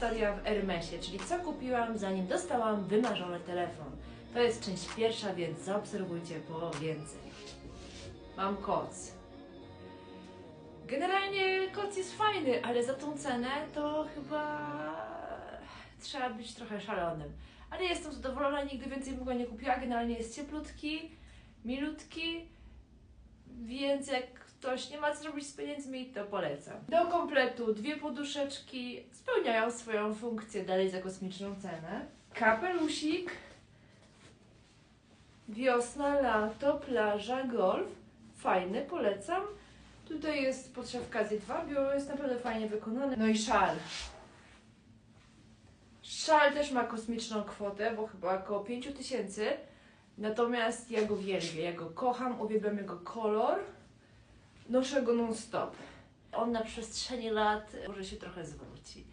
historia w Hermesie, czyli co kupiłam zanim dostałam wymarzony telefon. To jest część pierwsza, więc zaobserwujcie po więcej. Mam koc. Generalnie koc jest fajny, ale za tą cenę to chyba trzeba być trochę szalonym. Ale jestem zadowolona, nigdy więcej bym go nie kupiła. Generalnie jest cieplutki, milutki, więc jak ktoś nie ma co robić z pieniędzmi, to polecam. Do kompletu dwie poduszeczki spełniają swoją funkcję dalej za kosmiczną cenę. Kapelusik, wiosna, lato, plaża, golf. Fajny, polecam. Tutaj jest podszewka z jedwabiu, biuro jest naprawdę fajnie wykonane. No i szal. Szal też ma kosmiczną kwotę, bo chyba około 5000 tysięcy. Natomiast ja go wielbię, ja go kocham, uwielbiam jego kolor. Noszę go non stop. On na przestrzeni lat może się trochę zwróci.